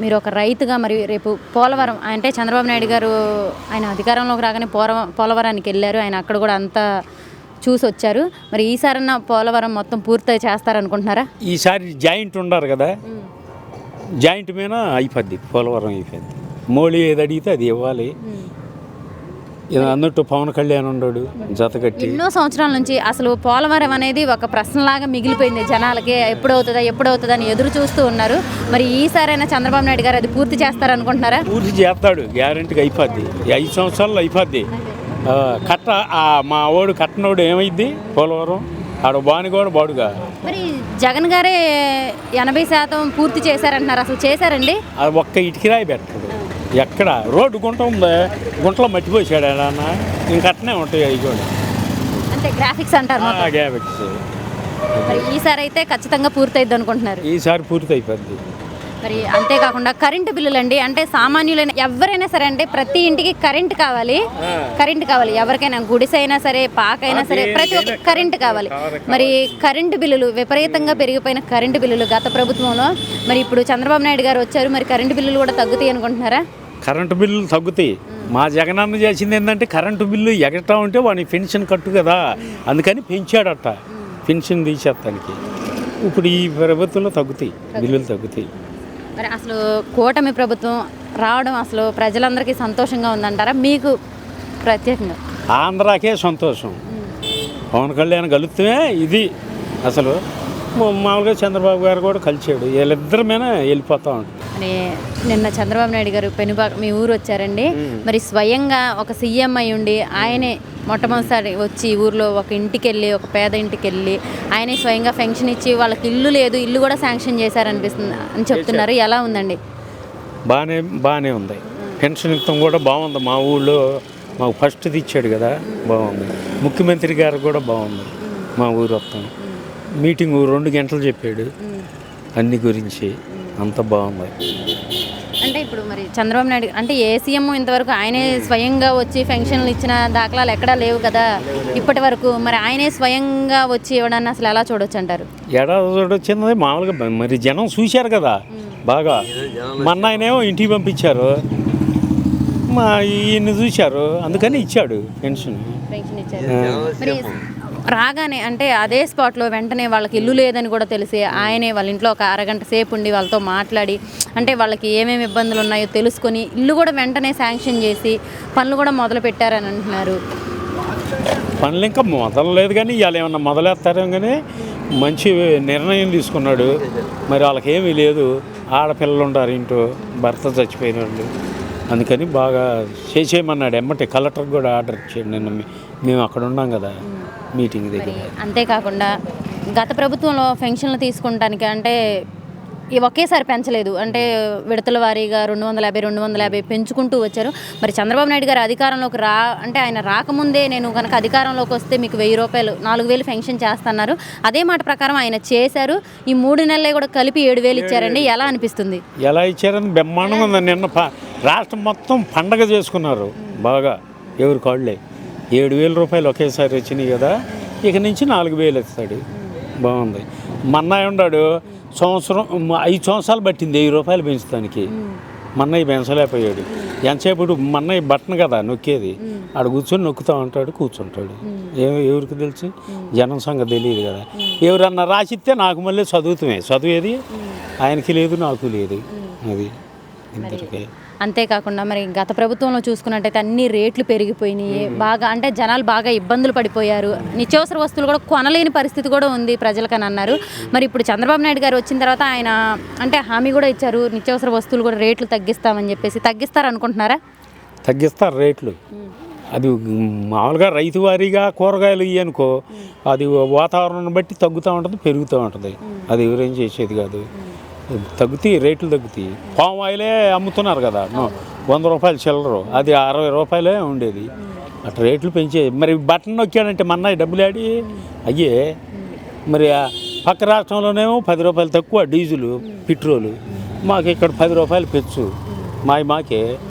మీరు ఒక రైతుగా మరి రేపు పోలవరం అంటే చంద్రబాబు నాయుడు గారు ఆయన అధికారంలోకి రాగానే పోలవ పోలవరానికి వెళ్ళారు. ఆయన అక్కడ కూడా అంతా చూసి వచ్చారు. మరి ఈసారన్నా పోలవరం మొత్తం పూర్తి చేస్తారనుకుంటున్నారా? ఈసారి జాయింట్ ఉండరు కదా. జాయింట్ మీద అయిపోద్ది పోలవరం అయిపోద్ది. మోడీ ఏది అడిగితే అది ఇవ్వాలి. ఇది అన్నట్టు పవన్ కళ్యాణ్ ఉన్నాడు జత కట్టి. ఎన్నో సంవత్సరాల నుంచి అసలు పోలవరం అనేది ఒక ప్రశ్నలాగా మిగిలిపోయింది జనాలకి. ఎప్పుడు అవుతుందా ఎప్పుడు అవుతుందా అని ఎదురు చూస్తూ ఉన్నారు. మరి ఈసారైనా చంద్రబాబు నాయుడు గారు అది పూర్తి చేస్తారనుకుంటున్నారా పూర్తి చేస్తాడు గ్యారంటీగా అయిపోద్ది. ఐదు సంవత్సరాలు అయిపోద్ది. కట్ట మా వాడు కట్టనోడు ఏమైద్ది? పోలవరం. ఆడ బాని కూడా బాడుగా మరి జగన్ గారే ఎనభై శాతం పూర్తి చేశారంటున్నారు. అసలు చేశారండి? అది ఒక్క ఇటుకిరాయి పెట్టాడు. ఎక్కడ? రోడ్డు గుంట ఉందా? గుంటలో మట్టిపోసాడు ఆయన ఇంక అట్టనే ఉంటాయి అవి కూడా అంటే గ్రాఫిక్స్ అంటారు మరి ఈసారి అయితే ఖచ్చితంగా పూర్తయిద్ది అనుకుంటున్నారు. ఈసారి పూర్తి అయిపోద్ది మరి అంతేకాకుండా కరెంటు బిల్లులు అండి అంటే సామాన్యులైన ఎవరైనా సరే అంటే ప్రతి ఇంటికి కరెంట్ కావాలి. కరెంట్ కావాలి. ఎవరికైనా గుడిసె అయినా సరే పాకైనా సరే ప్రతి ఒక్క కరెంట్ కావాలి. మరి కరెంటు బిల్లులు విపరీతంగా పెరిగిపోయిన కరెంటు బిల్లులు గత ప్రభుత్వంలో మరి ఇప్పుడు చంద్రబాబు నాయుడు గారు వచ్చారు మరి కరెంటు బిల్లులు కూడా తగ్గుతాయి అనుకుంటున్నారా? కరెంటు బిల్లులు తగ్గుతాయి. మా జగనన్న చేసింది ఏంటంటే కరెంటు బిల్లు ఎగటా ఉంటే వాడిని పెన్షన్ కట్టు కదా. అందుకని పెంచాడట. పెన్షన్ తీసేస్తానికి. ఇప్పుడు ఈ ప్రభుత్వంలో తగ్గుతాయి. బిల్లులు తగ్గుతాయి. మరి అసలు కూటమి ప్రభుత్వం రావడం అసలు ప్రజలందరికీ సంతోషంగా ఉందంటారా? మీకు ప్రత్యేకంగా? ఆంధ్రాకే సంతోషం. పవన్ కళ్యాణ్ కలుపుతమే ఇది అసలు. మామూలుగా చంద్రబాబు గారు కూడా కలిసాడు. వీళ్ళిద్దరి మీద వెళ్ళిపోతా ఉంటారు. మరి నిన్న చంద్రబాబు నాయుడు గారు పెనుబాక మీ ఊరు వచ్చారండి. మరి స్వయంగా ఒక సీఎం అయి ఉండి ఆయనే మొట్టమొదటిసారి వచ్చి ఊర్లో ఒక ఇంటికి వెళ్ళి ఒక పేద ఇంటికి వెళ్ళి ఆయనే స్వయంగా ఫెన్షన్ ఇచ్చి వాళ్ళకి ఇల్లు లేదు ఇల్లు కూడా శాంక్షన్ చేశారనిపిస్తుంది అని చెప్తున్నారు. ఎలా ఉందండి? బాగానే బాగానే ఉంది. పెన్షన్ ఇస్తాం కూడా బాగుంది. మా ఊళ్ళో మాకు ఫస్ట్ ఇచ్చాడు కదా బాగుంది. ముఖ్యమంత్రి గారు కూడా బాగుంది మా ఊరు మొత్తం. మీటింగ్ రెండు గంటలు చెప్పాడు అన్ని గురించి. అంత బాగుంది. అంటే ఇప్పుడు మరి చంద్రబాబు నాయుడు అంటే ఏ సీఎం ఇంతవరకు ఆయనే స్వయంగా వచ్చి ఫెన్షన్లు ఇచ్చిన దాఖలాలు ఎక్కడా లేవు కదా. ఇప్పటి వరకు మరి ఆయనే స్వయంగా వచ్చి ఇవ్వడాన్ని అసలు ఎలా చూడొచ్చు అంటారు? ఏడాది వచ్చింది మామూలుగా మరి జనం చూశారు కదా బాగా. మొన్న ఆయనేమో ఇంటికి పంపించారు. మా ఈయన్ని చూశారు. అందుకని ఇచ్చాడు పెన్షన్. పెన్షన్ ఇచ్చారు. రాగానే అంటే అదే స్పాట్లో వెంటనే వాళ్ళకి ఇల్లు లేదని కూడా తెలిసి ఆయనే వాళ్ళ ఇంట్లో ఒక అరగంట సేపు ఉండి వాళ్ళతో మాట్లాడి అంటే వాళ్ళకి ఏమేమి ఇబ్బందులు ఉన్నాయో తెలుసుకొని ఇల్లు కూడా వెంటనే శాంక్షన్ చేసి పనులు కూడా మొదలు పెట్టారని అంటున్నారు. పనులు ఇంకా మొదలలేదు కానీ ఇవాళ ఏమన్నా మొదలెత్తారేమో కానీ మంచి నిర్ణయం తీసుకున్నాడు. మరి వాళ్ళకి ఏమీ లేదు. ఆడపిల్లలు ఉంటారు ఇంట్లో భర్త చచ్చిపోయిన వాళ్ళు. అందుకని బాగా చేసేయమన్నాడు. ఎమ్మటి కలెక్టర్ కూడా ఆర్డర్ ఇచ్చాడు నిన్న. మేము అక్కడ ఉన్నాం కదా. మీటింగ్ దగ్గర అంతేకాకుండా గత ప్రభుత్వంలో పెన్షన్లు తీసుకుంటానికి అంటే ఈ ఒకేసారి పెంచలేదు. అంటే విడతల వారీగా రెండు వందల యాభై రెండు వందల యాభై పెంచుకుంటూ వచ్చారు. మరి చంద్రబాబు నాయుడు గారు అధికారంలోకి రా అంటే ఆయన రాకముందే నేను కనుక అధికారంలోకి వస్తే మీకు వెయ్యి రూపాయలు నాలుగు వేలు పెన్షన్ చేస్తున్నారు. అదే మాట ప్రకారం ఆయన చేశారు. ఈ మూడు నెలలే కూడా కలిపి ఏడు వేలు ఇచ్చారండి. ఎలా అనిపిస్తుంది? ఎలా ఇచ్చారని బ్రహ్మాండంగా నిన్న రాష్ట్రం మొత్తం పండగ చేసుకున్నారు. బాగా. ఎవరి కాళ్ళే? ఏడు వేల రూపాయలు ఒకేసారి వచ్చినాయి కదా. ఇక నుంచి నాలుగు వేలు ఇస్తాడు బాగుంది మన్నయ్య ఉన్నాడు. సంవత్సరం ఐదు సంవత్సరాలు పట్టింది వెయ్యి రూపాయలు పెంచడానికి. మన్నయ్య పెంచలేకపోయాడు. ఎంతసేపు మన్నయ్య బట్టను కదా నొక్కేది. ఆడ కూర్చొని నొక్కుతూ ఉంటాడు కూర్చుంటాడు. ఏ ఎవరికి తెలుసు? జనం సంగతి తెలియదు కదా. ఎవరన్నా రాసిస్తే నాకు మళ్ళీ చదువుతామే. చదివేది ఆయనకి లేదు నాకు లేదు. అది. ఇద్దరికి అంతేకాకుండా మరి గత ప్రభుత్వంలో చూసుకున్నట్టయితే అన్ని రేట్లు పెరిగిపోయినాయి. బాగా అంటే జనాలు బాగా ఇబ్బందులు పడిపోయారు. నిత్యావసర వస్తువులు కూడా కొనలేని పరిస్థితి కూడా ఉంది ప్రజలకని అన్నారు. మరి ఇప్పుడు చంద్రబాబు నాయుడు గారు వచ్చిన తర్వాత ఆయన అంటే హామీ కూడా ఇచ్చారు నిత్యావసర వస్తువులు కూడా రేట్లు తగ్గిస్తామని చెప్పేసి. తగ్గిస్తారు అనుకుంటున్నారా? తగ్గిస్తారు రేట్లు. అది మామూలుగా రైతు వారీగా కూరగాయలు ఇవి అనుకో అది వాతావరణం బట్టి తగ్గుతూ ఉంటుంది పెరుగుతూ ఉంటుంది. అది ఎవరేం చేసేది కాదు. తగ్గుతాయి రేట్లు తగ్గుతాయి పామ్ ఆయిలే అమ్ముతున్నారు కదా వంద రూపాయలు చిల్లరు. అది అరవై రూపాయలే ఉండేది. అట్లా రేట్లు పెంచే మరి బటన్ నొక్కాడంటే మన్నాయి డబ్బులు ఆడి అయ్యే. మరి పక్క రాష్ట్రంలోనేమో పది రూపాయలు తక్కువ డీజిల్ పెట్రోలు. మాకు ఇక్కడ పది రూపాయలు పెచ్చు. మావి మాకే.